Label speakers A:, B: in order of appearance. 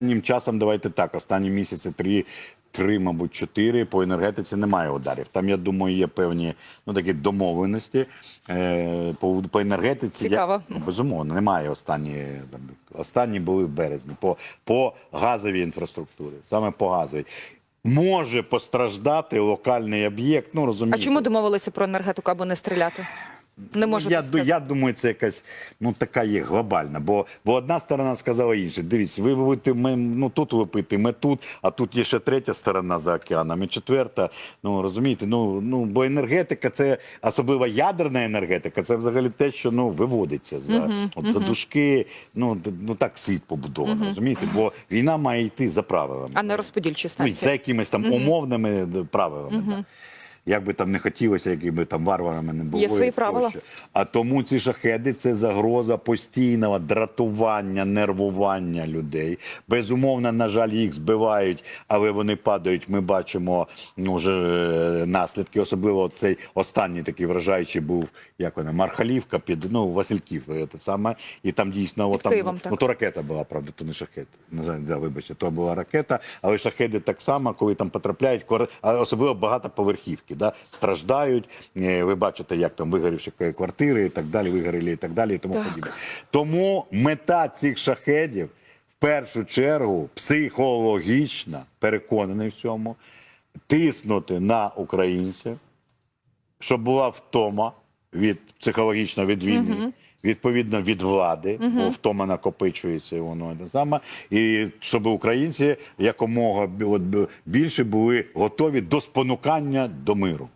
A: Останнім часом давайте так. Останні місяці три, три, мабуть, чотири по енергетиці немає ударів. Там, я думаю, є певні ну такі домовленості. Е, по, по енергетиці
B: Цікаво.
A: Я, ну, безумовно, немає останні. Там, останні були в березні по, по газовій інфраструктурі, саме по газовій. Може постраждати локальний об'єкт. Ну
B: А чому домовилися про енергетику або не стріляти? Не можу
A: я, ду- я думаю, це якась ну така є глобальна. Бо, бо одна сторона сказала інше. Дивіться, ви випити, ми ну тут випити, ми тут, а тут є ще третя сторона за океаном, і четверта. Ну розумієте, ну ну бо енергетика, це особливо ядерна енергетика, це взагалі те, що ну виводиться за от за дужки. Ну ну так світ побудований, розумієте? Бо війна має йти за правилами.
B: А не розподільчі
A: Ну, за якимись там умовними д- правилами. Да. Як би там не хотілося, які би там варварами не було.
B: Є свої правила.
A: А тому ці шахеди це загроза постійного дратування, нервування людей. Безумовно, на жаль, їх збивають, але вони падають. Ми бачимо ну, вже е, наслідки. Особливо цей останній такий вражаючий був, як вона, Мархалівка під ну, Васильків. е, Те саме. І там дійсно от, там,
B: Києвом,
A: ну, то ракета була, правда, то не шахет. Не знаю, да, вибачте, то була ракета, але шахеди так само, коли там потрапляють, квар- а особливо багатоповерхівки, да, страждають. Е, Ви бачите, як там вигорівші квартири і так далі, вигоріли і так далі, і тому
B: Так.
A: подібне. Тому мета цих шахедів в першу чергу психологічна, переконаний в цьому, тиснути на українців, щоб була втома від психологічно від війни, відповідно від влади, бо втома накопичується і воно те саме. І щоб українці якомога більше були готові до спонукання до миру.